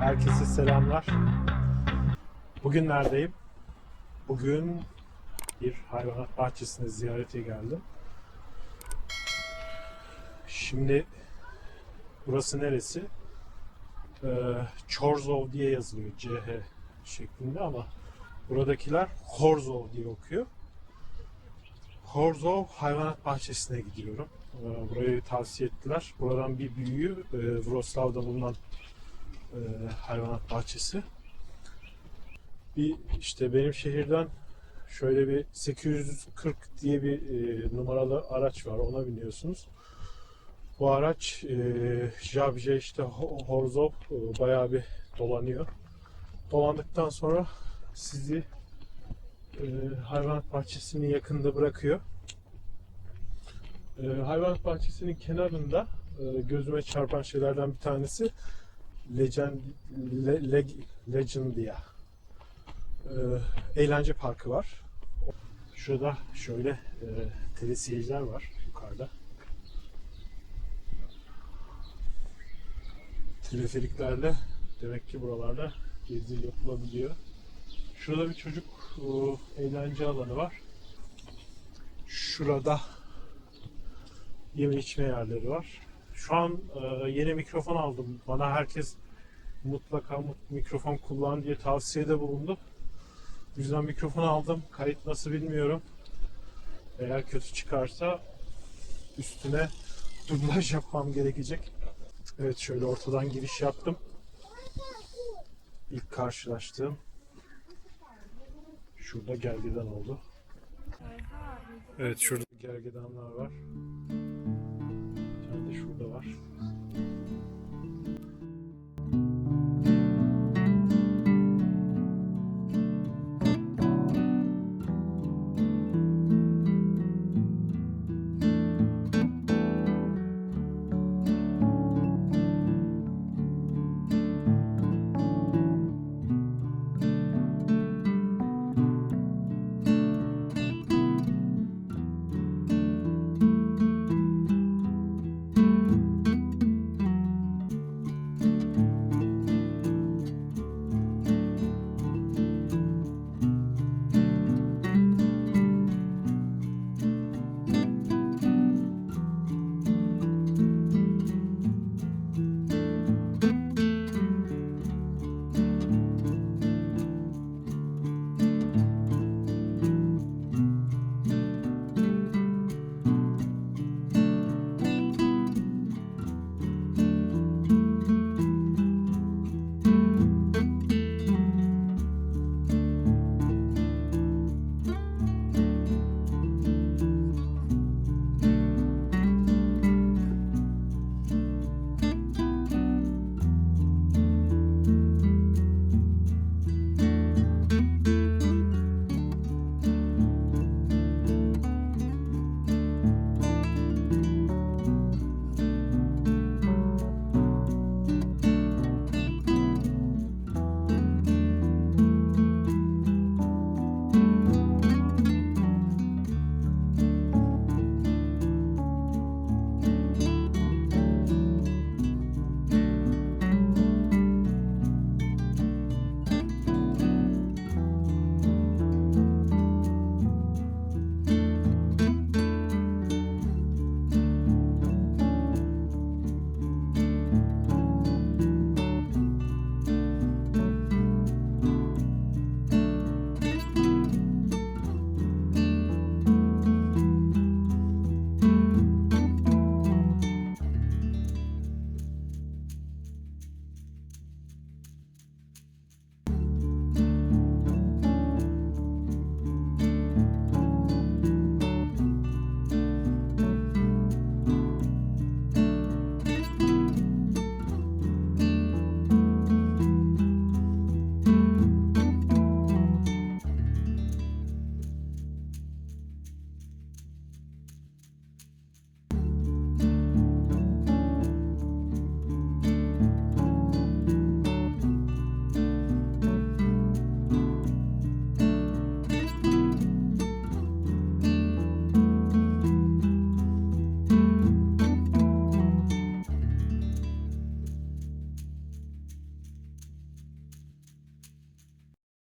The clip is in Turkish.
Herkese selamlar. Bugün neredeyim? Bugün bir hayvanat bahçesine ziyarete geldim. Şimdi burası neresi? Ee, Chorzov diye yazılıyor CH şeklinde ama buradakiler Horzov diye okuyor. Horzov hayvanat bahçesine gidiyorum. Ee, Burayı tavsiye ettiler. Buradan bir büyüğü e, Wrocław'da bulunan e, hayvanat bahçesi. Bir işte benim şehirden şöyle bir 840 diye bir e, numaralı araç var. Ona biniyorsunuz. Bu araç e, Jabje işte Ho- Horzov e, bayağı bir dolanıyor. Dolandıktan sonra sizi e, hayvanat bahçesinin yakında bırakıyor. E, hayvanat bahçesinin kenarında e, gözüme çarpan şeylerden bir tanesi Legend, Le, Le, Legendia e, eğlence parkı var. Şurada şöyle e, telesiyeciler var yukarıda. Teleferiklerle demek ki buralarda gezi yapılabiliyor. Şurada bir çocuk e, eğlence alanı var. Şurada yeme içme yerleri var. Şu an e, yeni mikrofon aldım. Bana herkes mutlaka mu- mikrofon kullan diye tavsiyede bulundu. O yüzden mikrofon aldım. Kayıt nasıl bilmiyorum. Eğer kötü çıkarsa üstüne dublaj yapmam gerekecek. Evet şöyle ortadan giriş yaptım. İlk karşılaştığım şurada gergedan oldu. Evet şurada gergedanlar var. De şurada var.